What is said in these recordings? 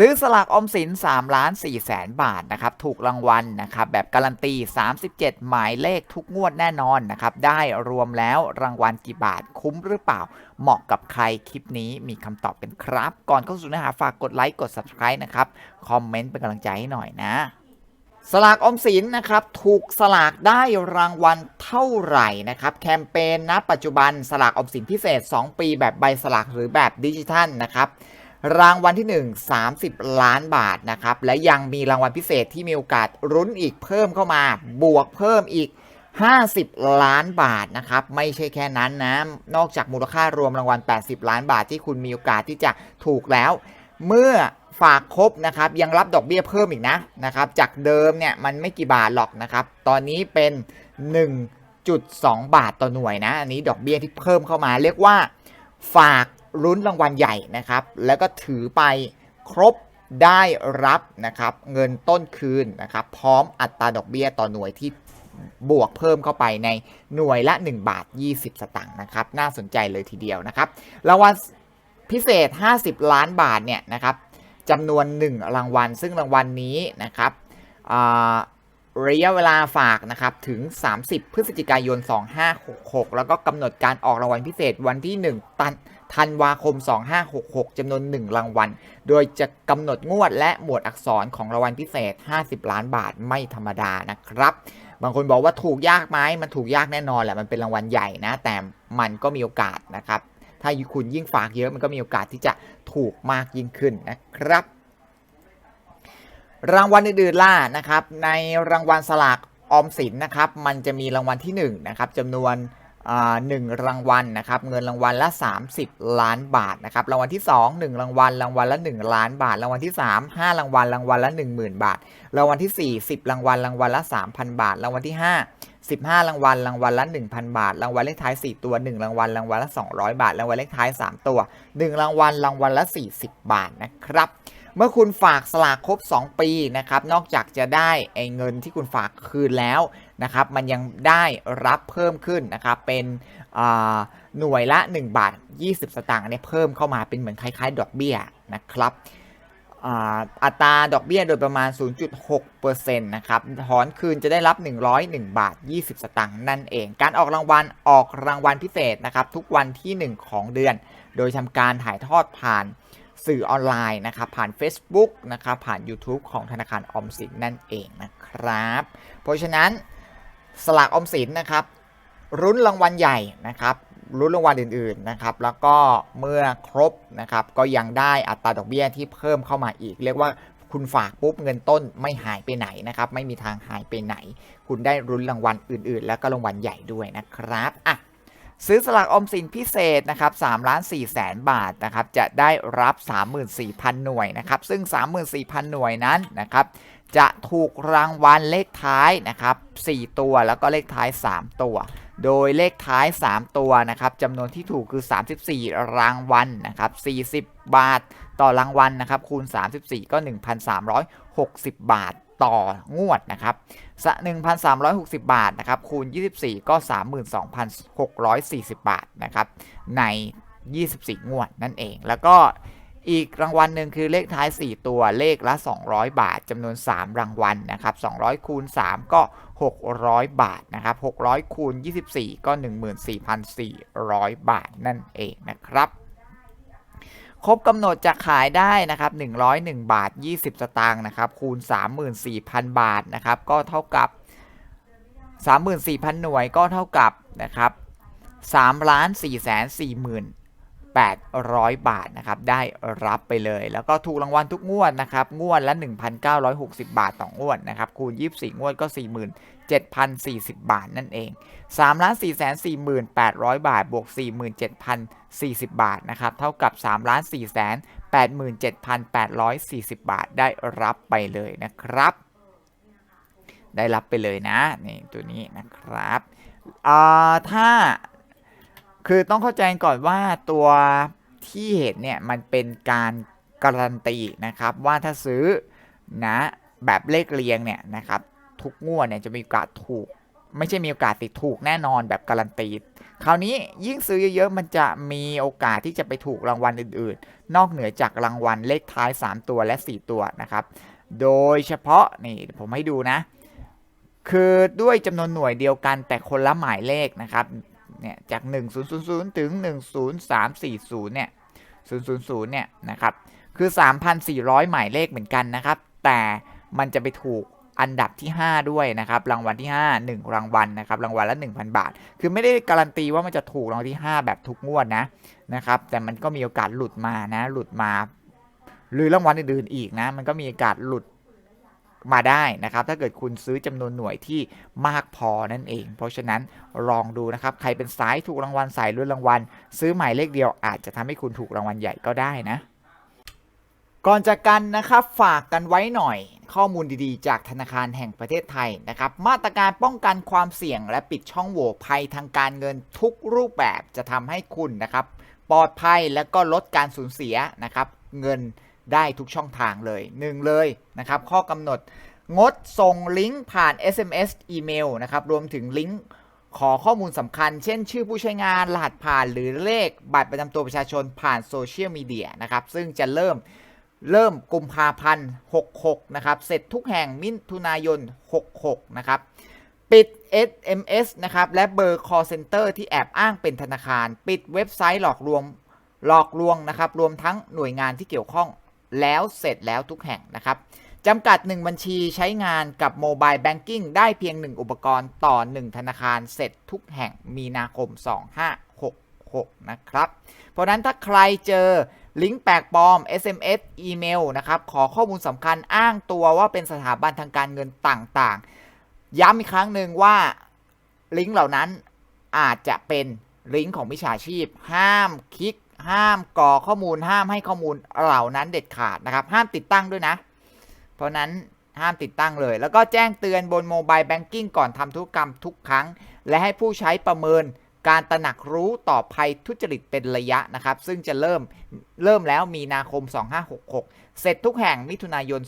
ซื้อสลากอมสิน3ล้าน4แสนบาทนะครับถูกรางวัลนะครับแบบการันตี 37 หมายเลขทุกงวดแน่นอนนะครับได้รวมแล้วรางวัลกี่บาทคุ้มหรือเปล่า เหมาะกับใครคลิปนี้มีคำตอบกันครับ ก่อนเข้าสู่เนื้อหาฝากกดไลค์กด Subscribe นะครับคอมเมนต์เป็นกำลังใจให้หน่อยนะสลากอมสินนะครับถูกสลากได้รางวัลเท่าไหร่นะครับแคมเปญณปัจจุบันสลากอมสินพิเศษ 2 ปีแบบใบสลากหรือแบบดิจิทัลนะครับ รางวัลที่ 1 30 ล้านบาทนะครับ และยังมีรางวัลพิเศษที่มีโอกาสรุ้นอีกเพิ่มเข้ามา บวกเพิ่มอีก 50 ล้านบาทนะครับ ไม่ใช่แค่นั้นนะ นอกจากมูลค่ารวมรางวัล 80 ล้านบาทที่คุณมีโอกาสที่จะถูกแล้ว เมื่อฝากครบนะครับยังรับดอกเบี้ยเพิ่มอีกนะนะครับ จากเดิมเนี่ยมันไม่กี่บาทหรอกนะครับ ตอนนี้เป็น 1.2 บาทต่อหน่วยนะ อันนี้ดอกเบี้ยที่เพิ่มเข้ามา เรียกว่าฝาก ลุ้นรางวัลใหญ่นะครับ แล้วก็ถือไปครบได้รับนะครับ เงินต้นคืนนะครับ พร้อมอัตราดอกเบี้ยต่อหน่วยที่บวกเพิ่มเข้าไปในหน่วยละ 1 บาท 20 สตางค์นะครับ น่าสนใจเลยทีเดียวนะครับรางวัลพิเศษ 50 ล้านบาทเนี่ยนะครับจำนวน 1 รางวัล ซึ่งรางวัลนี้นะครับระยะเวลาฝากนะครับถึง 30 พฤศจิกายน 2566 แล้วก็กำหนดการออกรางวัลพิเศษวันที่ 1 ตัน ธันวาคม 2566จำนวน 1 รางวัล โดยจะกำหนดงวดและหมวดอักษรของรางวัลพิเศษ 50 ล้านบาทไม่ธรรมดานะครับ บางคนบอกว่าถูกยากไหมมันถูกยากแน่นอนแหละ มันเป็นรางวัลใหญ่นะ แต่มันก็มีโอกาสนะครับ ถ้าคุณยิ่งฝากเยอะมันก็มีโอกาสที่จะถูกมากยิ่งขึ้นนะครับ รางวัลอื่นๆล่ะนะครับ ในรางวัลสลากออมสินนะครับ มันจะมีรางวัลที่1นะครับจำนวน หนึ่งรางวัลนะครับเงินรางวัลละ 30 ล้านบาทนะครับรางวัลที่ 2 1 รางวัลรางวัลละ 1 ล้านบาท รางวัลที่ 3 5 รางวัลรางวัลละ 10,000 บาท รางวัลที่ 4 10 รางวัลรางวัลละ 3,000 บาท รางวัลที่ 5 15 รางวัลรางวัลละ 1,000 บาท รางวัลเลขท้าย 4 ตัว 1 รางวัลรางวัลละ 200 บาท รางวัลเลขท้าย 3 ตัว 1 รางวัลรางวัลละ 40 บาทนะครับเมื่อคุณฝากสลากครบ 2 ปีนะครับนอกจากจะได้ไอ้เงินที่คุณฝากคืนแล้ว นะครับมันยังได้รับเพิ่มขึ้นนะครับเป็นหน่วยละ 1 บาท 20 สตางค์เนี่ยเพิ่มเข้ามาเป็นเหมือนคล้ายๆ ดอกเบี้ยนะครับอัตราดอกเบี้ยโดยประมาณ 0.6%นะครับถอนคืนจะได้รับ 101 บาท 20 สตางค์นั่นเอง การออกรางวัลออกรางวัลพิเศษนะครับทุกวันที่ 1 ของเดือน โดยทำการถ่ายทอดผ่านสื่อออนไลน์นะครับผ่าน Facebook นะครับผ่าน YouTube ของธนาคารออมสินนั่นเองนะครับ เพราะฉะนั้น สลากอมสินนะครับรุ้นรางวัลใหญ่นะครับรุ้นรางวัลอื่นๆนะครับ แล้วก็เมื่อครบนะครับ ก็ยังได้อัตราดอกเบี้ยที่เพิ่มเข้ามาอีก เรียกว่าคุณฝากปุ๊บเงินต้นไม่หายไปไหนนะครับ ไม่มีทางหายไปไหน คุณได้รุ้นรางวัลอื่น ๆ แล้วก็รางวัลใหญ่ด้วยนะครับอะซื้อสลากออมสินพิเศษนะครับ3ล้าน4แสนบาทนะครับ จะได้รับ 34,000 หน่วยนะครับ ซึ่ง 34,000 หน่วยนั้นนะครับ จะถูกรางวัลเลขท้ายนะครับ 4 ตัวแล้วก็เลขท้าย 3 ตัว โดยเลขท้าย 3 ตัวนะครับจำนวนที่ถูกคือ 34 รางวัลนนะครับ40 บาทต่อรางวัลนนะครับ คูณ 34 ก็ 1,360 บาทต่องวดนะครับ1,360 บาทนะครับ คูณ 24 ก็ 32,640 บาทนะครับ ใน 24 งวดนั่นเอง แล้วก็ อีกรางวัลหนึ่งคือเลขท้าย 4 ตัวเลขละ 200 บาทจำนวน 3 รางวัลนนะครับ 200 คูณ 3 ก็ 600 บาทนะครับ 600 คูณ 24 ก็ 14,400 บาทนั่นเองนะครับ ครบกำหนดจะขายได้นะครับ 101 บาท 20 สตางค์นะครับ คูณ 34,000 บาทนะครับ ก็เท่ากับ 34,000 หน่วยก็เท่ากับนะครับ3ล้าน4แสน4หมื่น 800 บาทนะครับได้รับไปเลย แล้วก็ถูกรางวัลทุกงวดนะครับงวดละ 1,960 บาทต่องวดนะครับคูณ 24 งวดก็ 47,040 บาทนั่นเอง3ล้าน4 4 8 0 0 บาทบวก 47,040 บาทนะครับเท่ากับ3ล้าน4 87,840 บาทได้รับไปเลยนะครับ ได้รับไปเลยนะนี่ตัวนี้นะครับถ้า คือต้องเข้าใจก่อนว่าตัวที่เห็นเนี่ยมันเป็นการการันตีนะครับว่าถ้าซื้อนะแบบเลขเรียงเนี่ยนะครับทุกงวดเนี่ยจะมีโอกาสถูก ไม่ใช่มีโอกาสติดถูกแน่นอนแบบการันตีคราวนี้ยิ่งซื้อเยอะๆมันจะมีโอกาสที่จะไปถูกรางวัลอื่นๆ นอกเหนือจากรางวัลเลขท้าย 3 ตัวและ 4 ตัวนะครับ โดยเฉพาะนี่ผมให้ดูนะ คือด้วยจำนวนหน่วยเดียวกันแต่คนละหมายเลขนะครับ เนี่ยจาก 1000 ถึง 10340 เนี่ย 000 เนี่ยนะครับ คือ 3,400 หมายเลขเหมือนกันนะครับ แต่มันจะไปถูกอันดับที่ 5 ด้วยนะครับ รางวัลที่ 5 1 รางวัลนะครับ รางวัลละ 1,000 บาท คือไม่ได้การันตีว่ามันจะถูกรางวัลที่ 5 แบบทุกงวดนะนะครับ แต่มันก็มีโอกาสหลุดมานะ หลุดมา หรือรางวัลอื่นๆอีกนะ มันก็มีโอกาสหลุด มาได้นะครับ ถ้าเกิดคุณซื้อจำนวนหน่วยที่มากพอนั่นเอง เพราะฉะนั้นลองดูนะครับ ใครเป็นสายถูกรางวัลสายลุ้นรางวัล ซื้อหมายเลขเดียวอาจจะทำให้คุณถูกรางวัลใหญ่ก็ได้นะ ก่อนจากกันนะครับฝากกันไว้หน่อยข้อมูลดีๆ จากธนาคารแห่งประเทศไทยนะครับ มาตรการป้องกันความเสี่ยง และปิดช่องโหว่ภัยทางการเงินทุกรูปแบบจะทำให้คุณนะครับ ปลอดภัยและก็ลดการสูญเสียนะครับ เงิน ได้ทุกช่องทางเลยหนึ่งเลยนะครับข้อกำหนดงดส่งลิงก์ผ่าน SMS อีเมลนะครับรวมถึงลิงก์ขอข้อมูลสำคัญ เช่น ชื่อผู้ใช้งาน รหัสผ่านหรือเลขบัตรประจำตัวประชาชนผ่านโซเชียลมีเดียนะครับซึ่งจะเริ่มเริ่มกุมภาพันธ์66 นะครับ เสร็จทุกแห่งมิถุนายน 66 นะครับ ปิด SMS นะครับ และเบอร์ call center ที่แอบอ้างเป็นธนาคาร ปิดเว็บไซต์หลอกลวง หลอกลวงนะครับ รวมทั้งหน่วยงานที่เกี่ยวข้อง แล้วเสร็จแล้วทุกแห่งนะครับจำกัด 1 บัญชีใช้งานกับโมบายแบงกิ้งได้เพียง 1 อุปกรณ์ต่อ 1 ธนาคารเสร็จทุกแห่งมีนาคม 2566 นะครับ เพราะนั้นถ้าใครเจอลิงก์แปลกปลอม SMS อีเมลนะครับ ขอข้อมูลสำคัญอ้างตัวว่าเป็นสถาบันทางการเงินต่างๆ ย้ำอีกครั้งหนึ่งว่าลิงก์เหล่านั้นอาจจะเป็นลิงก์ของมิจฉาชีพ ห้ามคลิก ห้ามกรอข้อมูลห้ามให้ข้อมูลเหล่านั้นเด็ดขาดนะครับ ห้ามติดตั้งด้วยนะ เพราะนั้นห้ามติดตั้งเลย แล้วก็แจ้งเตือนบนโมบายแบงกิ้งก่อนทำธุรกรรมทุกครั้ง และให้ผู้ใช้ประเมินการตระหนักรู้ต่อภัยทุจริตเป็นระยะนะครับ ซึ่งจะเริ่มเริ่มแล้วมีนาคม 2566 เสร็จทุกแห่งมิถุนายน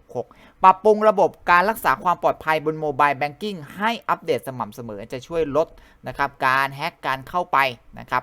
2566 ปรับปรุงระบบการรักษาความปลอดภัยบนโมบายแบงกิ้งให้อัปเดตสม่ำเสมอจะช่วยลดนะครับการแฮ็กการเข้าไปนะครับ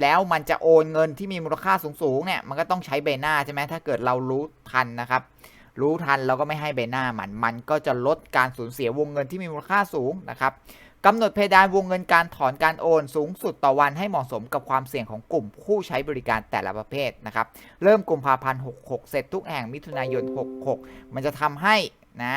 แล้วมันจะโอนเงินที่มีมูลค่าสูงๆเนี่ยมันก็ต้องใช้ใบหน้าใช่ไหมถ้าเกิดเรารู้ทันนะครับรู้ทันเราก็ไม่ให้ใบหน้ามัน มันก็จะลดการสูญเสียวงเงินที่มีมูลค่าสูงนะครับกำหนดเพดานวงเงินการถอนการโอนสูงสุดต่อวันให้เหมาะสมกับความเสี่ยงของกลุ่มผู้ใช้บริการแต่ละประเภทนะครับ เริ่มกุมภาพันธ์ 66 เสร็จทุกแห่งมิถุนายน 66 มันจะทำให้นะ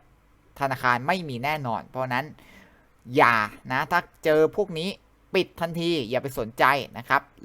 ธนาคารไม่มีแน่นอน เพราะนั้นอย่านะถ้าเจอพวกนี้ปิดทันทีอย่าไปสนใจนะครับ